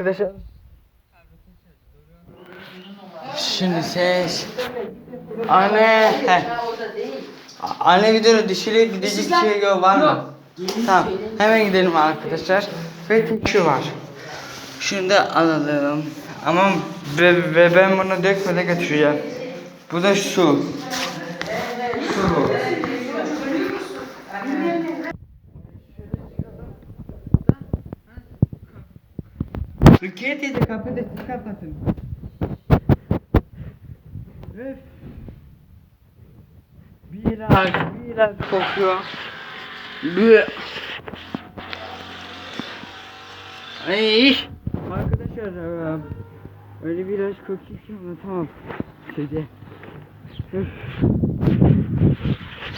Arkadaşlar. Şimdi ses. Anne. He. Anne videoda dişiyle gidecek şey yok var mı? Tamam. Hemen gidelim arkadaşlar. Ve şu var. Şunu da alalım. Ama ve, ve ben bunu dökmeden götüreceğim. Bu da su. Su. Rukiye teyze kapıyı da siz kapatın. Öf. Biraz, biraz kokuyor. Bir. Ay. Arkadaşlar eee, öyle biraz kokuyor ki anlatamam size. Öf.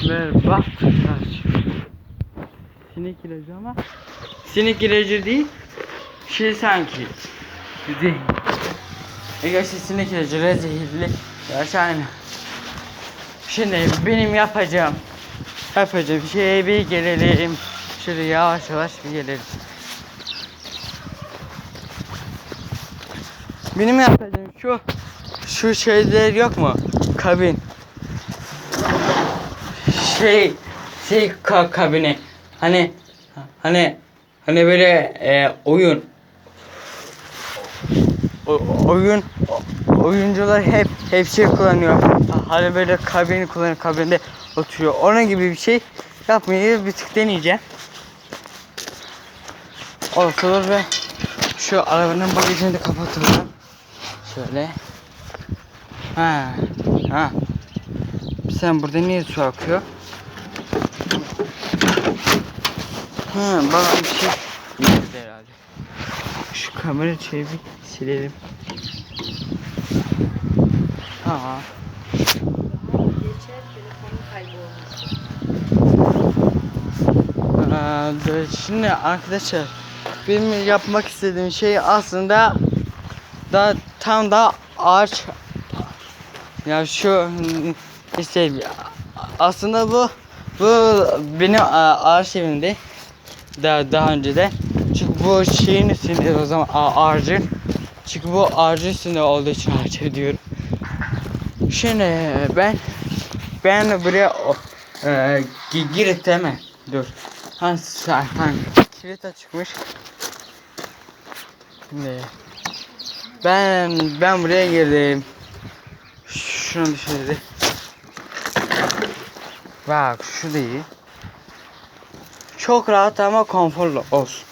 Ver bak. Kaç. Sinek ilacı ama sinek ilacı değil. Şey sanki. Değil. Eğer sinek ilacı rezilli. Gerçi aynı. Şimdi benim yapacağım yapacağım şey bir gelelim. Şöyle yavaş yavaş bir gelelim. Benim yapacağım şu şu şeyler yok mu? Kabin. Şey şey ka kabini. Hani hani hani böyle e, oyun oyun oyuncular hep hep şey kullanıyor. Hani böyle kabin kullanıyor, kabinde oturuyor. Onun gibi bir şey yapmayı bir tık deneyeceğim. Olur ve şu arabanın bagajını da kapatalım. Şöyle. Ha. Ha. Sen burada niye su akıyor? Ha, bana bir şey herhalde. Şu kamera çevir silelim. Kaybolmuş. Ee, şimdi arkadaşlar benim yapmak istediğim şey aslında da tam da ağaç ya şu işte aslında bu bu benim a- ağaç evimde daha daha önce de çünkü bu şeyin üstünde o zaman ağacın çünkü bu ağacın üstünde olduğu için ağaç diyorum. Şimdi ben ben buraya e, gi- girip değil mi? Dur. Ha zaten kilit açıkmış. Şimdi ben ben buraya girdim. Şunu dışarı. Bak şu değil. Çok rahat ama konforlu olsun.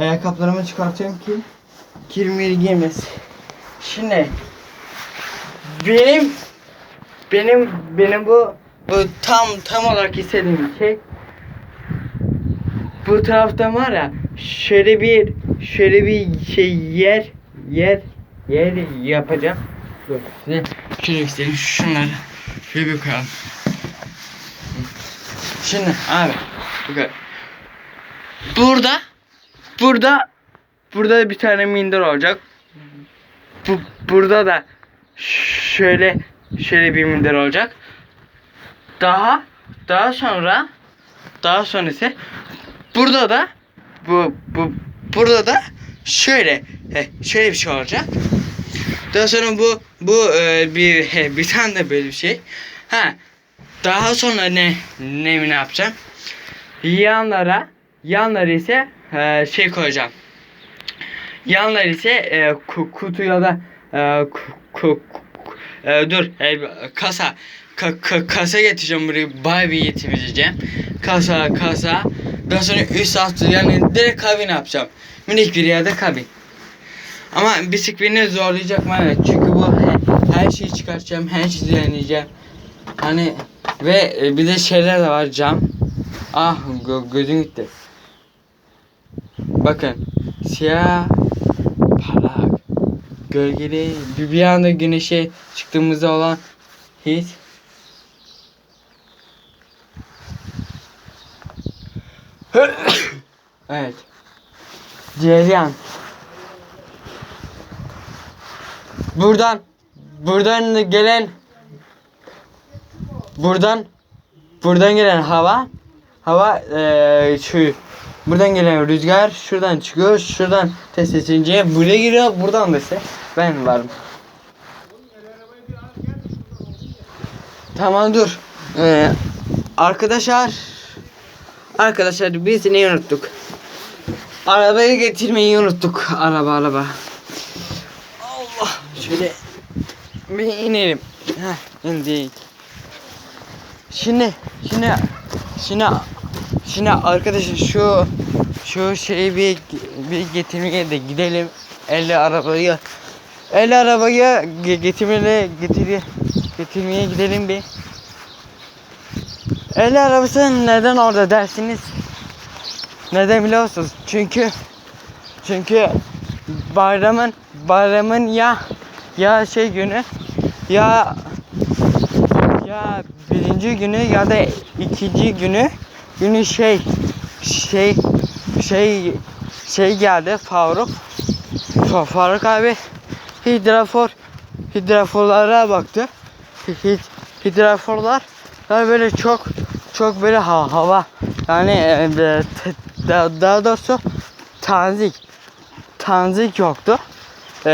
Ayakkabılarımı çıkartıyorum ki kirmiri giymez. Şimdi benim benim benim bu bu tam tam olarak istediğim şey bu tarafta var ya şöyle bir şöyle bir şey yer yer yer yapacağım. Dur size şöyle göstereyim şunları şöyle bir koyalım. Şimdi abi bakın burada burada burada bir tane minder olacak. Bu burada da şöyle şöyle bir minder olacak. Daha daha sonra daha sonra ise burada da bu bu burada da şöyle şöyle bir şey olacak. Daha sonra bu bu e, bir he, bir tane de böyle bir şey. Ha. Daha sonra ne ne ne yapacağım? Yanlara yanları ise e, şey koyacağım. Yanlar ise e, ku- kutuya da e, e, dur e, kasa ka- ka- kasa getireceğim buraya bay bir getireceğim. Kasa kasa daha sonra üst alt yani direkt kabin yapacağım. Minik bir yerde kabin. Ama bisikleti zorlayacak bana çünkü bu he- her şeyi çıkartacağım, her şeyi düzenleyeceğim. Hani ve e, bir de şeyler de var cam. Ah gö- gözüm gitti. Bakın siyah parlak gölgeli bir, anda güneşe çıktığımızda olan his. Evet. Cereyan. Buradan buradan gelen buradan buradan gelen hava hava eee şu buradan gelen rüzgar şuradan çıkıyor şuradan test edince buraya giriyor buradan da ses ben varım. Tamam dur. Ee, arkadaşlar arkadaşlar biz neyi unuttuk? Arabayı getirmeyi unuttuk. Araba araba. Allah şöyle bir inelim. Heh, indik. Şimdi şimdi şimdi şimdi arkadaşlar şu şu şeyi bir bir getirmeye de gidelim. Elle arabayı elle arabayı ge- getirmeye getir getirmeye gidelim bir. Elle arabası neden orada dersiniz? Neden biliyorsunuz? Çünkü çünkü bayramın bayramın ya ya şey günü ya ya birinci günü ya da ikinci günü günü şey şey şey şey geldi Faruk. Fa- Faruk abi hidrafor hidraforlara baktı. Hid, hidraforlar yani böyle çok çok böyle ha, hava yani e, e, t- da- daha doğrusu tanzik tanzik yoktu. E,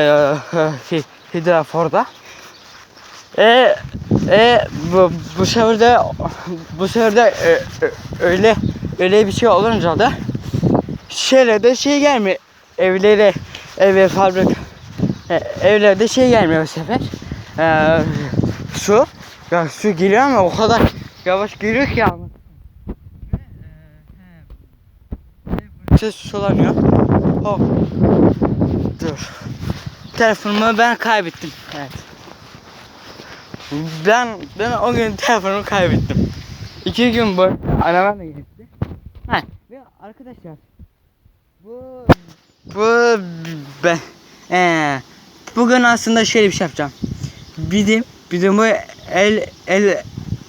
hi- hidraforda e, e, bu, bu sefer bu sefer de e, e, öyle öyle bir şey olunca da şöyle de şey gelmiyor. Evlere eve fabrika e, evlerde şey gelmiyor bu sefer. E, su ya su geliyor ama o kadar yavaş geliyor ki ama ses sulanıyor. Hop. Dur. Telefonumu ben kaybettim. Evet ben ben o gün telefonumu kaybettim. İki gün boy arabam da gitti. Ha ve arkadaşlar bu bu ben ee, bugün aslında şöyle bir şey yapacağım. Bizim bizim bu el el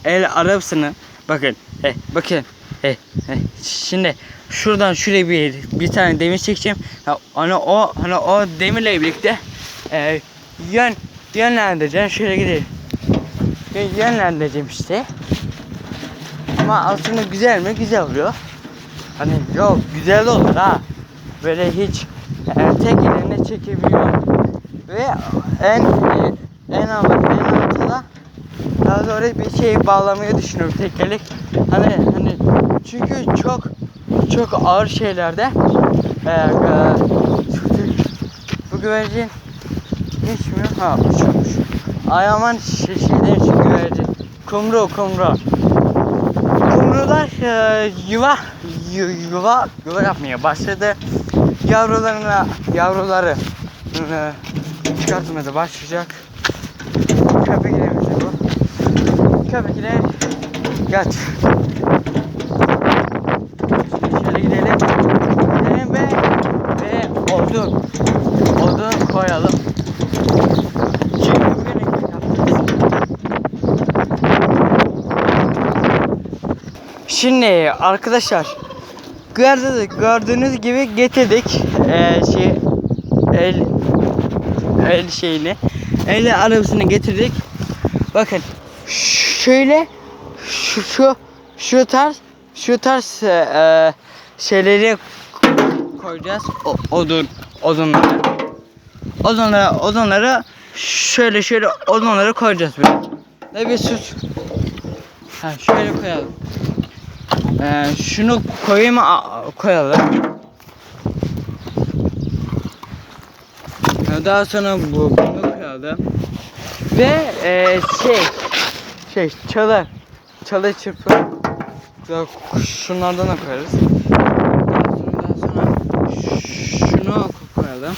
el arabasını bakın he bakın he he şimdi şuradan şuraya bir bir tane demir çekeceğim. Ha, hani o hani o demirle birlikte e, yön yönlendireceğim. Şöyle gidelim yönlendireceğim işte. Ama aslında güzel mi? Güzel oluyor. Hani yok güzel olur ha. Böyle hiç e, tek eline çekebiliyor. Ve en en ama en altıda daha sonra bir şey bağlamayı düşünüyorum tekerlek. Hani hani çünkü çok çok ağır şeylerde e, e, bu güvercin geçmiyor. Ha uçuyormuş. Ay aman şey, şey güvercin. Kumru kumru. Kumrular e, yuva yu- yuva yuva yapmaya başladı. Yavrularına yavruları e, çıkartmaya da başlayacak. Köpeklerimiz bu. Köpekler kaç. Şöyle gidelim. Gidelim ve ve odun odun koyalım. Çünkü bugün ekmek yapacağız. Şimdi arkadaşlar gördüğünüz, gördüğünüz gibi getirdik eee şey el el şeyini el arabasını getirdik. Bakın şöyle şu şu şu tarz şu tarz eee şeyleri koyacağız o, odun odunları odunları odunları şöyle şöyle odunları koyacağız böyle. Ve bir süt. Ha şöyle koyalım. Ee, şunu koyayım koyalım. Ee, Daha sonra bu bunu koyalım. Ve e, şey şey çalı çalı çırpı şunlardan da koyarız. Daha sonra, daha sonra şunu koyalım.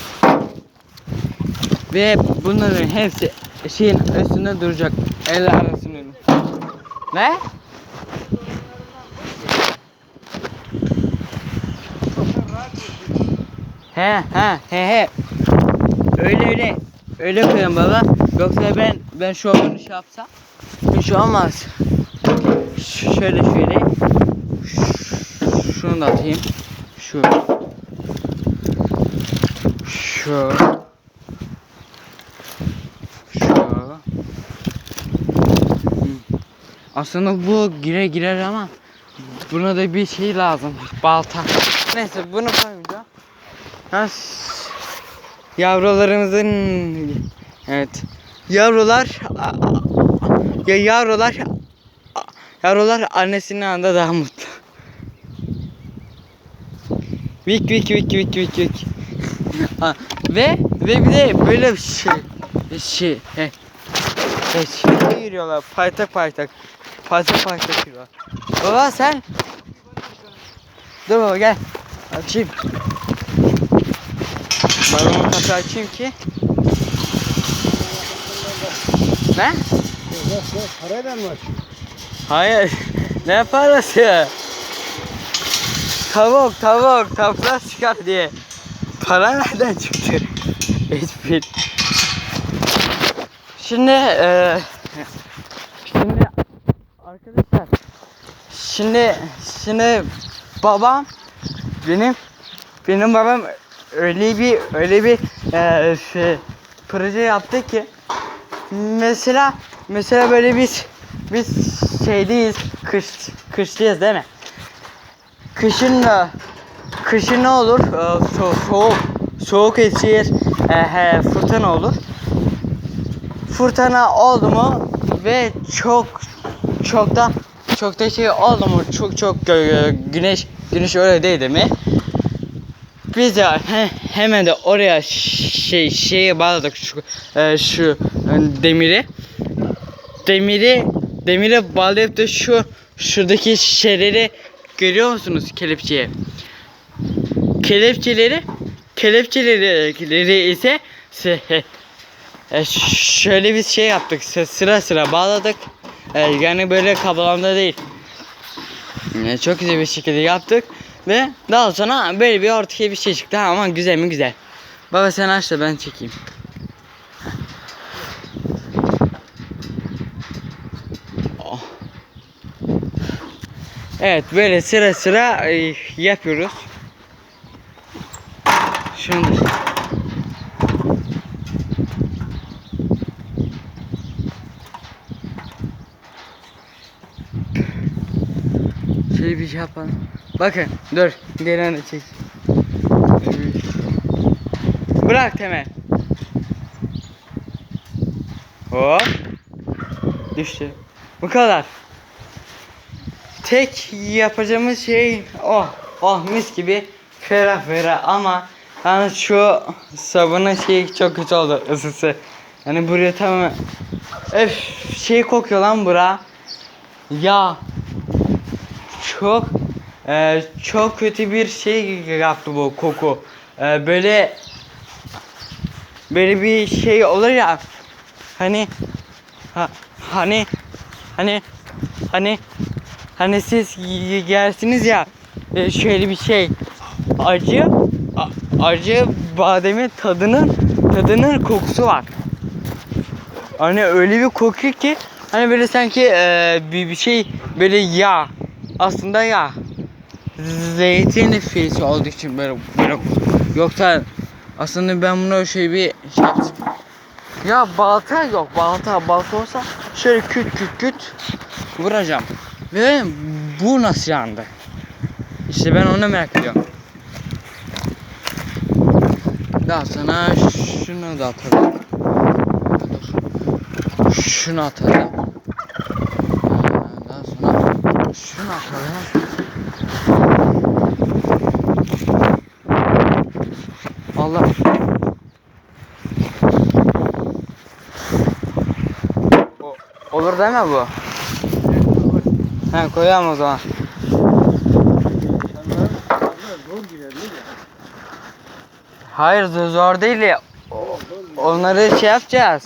Ve bunların hepsi şeyin üstünde duracak. El arasının. Ne? He he he he. Öyle öyle. Öyle koyalım baba. Yoksa ben ben şu an şey yapsam bir şey olmaz. Ş- şöyle şöyle. Şunu da atayım. Şu. Şu. Şu. Aslında bu gire girer ama buna da bir şey lazım. Balta. Neyse bunu koymayacağım. Yavrularımızın evet. Yavrular ya yavrular yavrular annesinin yanında daha mutlu. Vik vik vik vik vik vik. Ve ve bir de böyle bir şey şey he, he, şey yürüyorlar paytak paytak paytak paytak yürüyorlar. Baba sen Dur baba gel açayım. Balonu katı açayım ki. Ne? Yok yok parayla mı? Hayır. ne parası? Tavuk tavuk tavuklar çıkar diye. Para nereden çıktı? Hiçbir. Şimdi eee şimdi arkadaşlar şimdi şimdi babam benim benim babam öyle bir öyle bir eee şey, proje yaptı ki mesela mesela böyle biz biz şeydeyiz kış kışlıyız değil mi? Kışın da kışın ne olur? Ee, so- soğuk soğuk esir e, he, fırtına olur. Fırtına oldu mu ve çok çok da çok da şey oldu mu? Çok çok e, güneş güneş öyle değil mi? Biz de he- hemen de oraya şey şeye bağladık şu e, şu e, demiri. Demiri demire bağlayıp da şu şuradaki şeyleri görüyor musunuz kelepçeye? Kelepçeleri kelepçeleri ise se- e, şöyle bir şey yaptık sı- sıra sıra bağladık. E, yani böyle kablolamda değil. E, çok güzel bir şekilde yaptık ve daha sonra böyle bir ortaya bir şey çıktı ama güzel mi güzel baba sen aç da ben çekeyim Oh. Evet böyle sıra sıra e, yapıyoruz. Şunu da- Şöyle bir yapalım. Bakın dur gelen de çek. Bırak temel. Hop. Düştü. Bu kadar. Tek yapacağımız şey oh oh mis gibi ferah ferah ama yani şu sabunun şeyi çok kötü oldu ısısı. Yani buraya tamamen öf şey kokuyor lan bura. Ya çok e, çok kötü bir şey yaptı bu koku. E, böyle böyle bir şey olur ya hani ha, hani hani hani hani siz yersiniz ya e, şöyle bir şey acı a- acı bademin tadının tadının kokusu var. Hani öyle bir kokuyor ki hani böyle sanki e, bir, bir şey böyle yağ aslında yağ zeytin fiyesi olduğu için böyle böyle yoksa aslında ben bunu şey bir şey. Ya balta yok balta balta olsa şöyle küt küt küt vuracağım. Ve bu nasıl yandı? İşte ben onu merak ediyorum. Daha sonra şunu da atalım. Şunu atalım. Ee, Daha sonra şunu atalım. Allah. O- Olur değil mi bu? He koyalım o zaman. Hayır zor- değil ya. Onları şey yapacağız.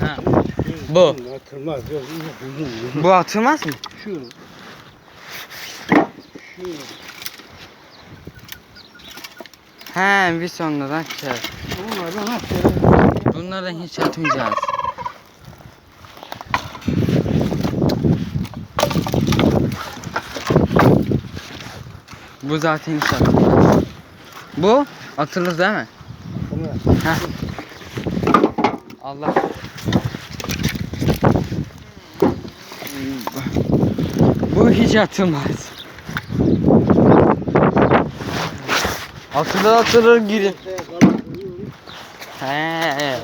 Ha. Bu. Atılmaz. Bu atılmaz mı? Şu. Şu. He bir sonradan şey. At. Bunlardan hiç atmayacağız. Bu zaten atılmaz. Bu atılır değil mi? Heh. Allah. Bu hiç atılmaz. Atılır atılır girin. He.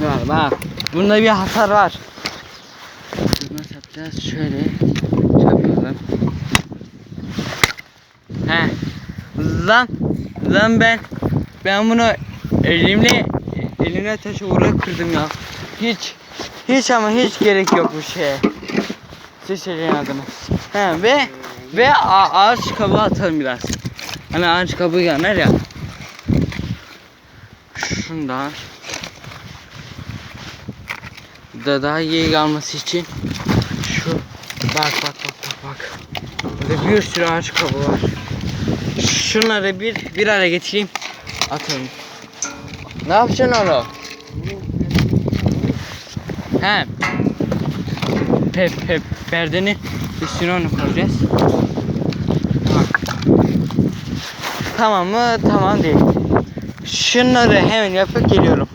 Var bak. Bunda bir hasar var. Bunu nasıl yapacağız? Şöyle yapalım. He. Lan lan ben ben bunu elimle eline taşı vurarak kırdım ya. Hiç hiç ama hiç gerek yok bu şeye. Seçeceğin adını. He ve ve ağaç kabuğu atalım biraz. Hani ağaç kabuğu yanar ya. Şundan da daha iyi kalması için şu bak bak bak bak bak. Burada bir sürü ağaç kabuğu var. Şunları bir bir araya getireyim atalım ne yapacaksın oğlum he. Pe pe perdenin üstüne onu koyacağız. Tamam mı? Tamam değil. Şunları hemen yapıp geliyorum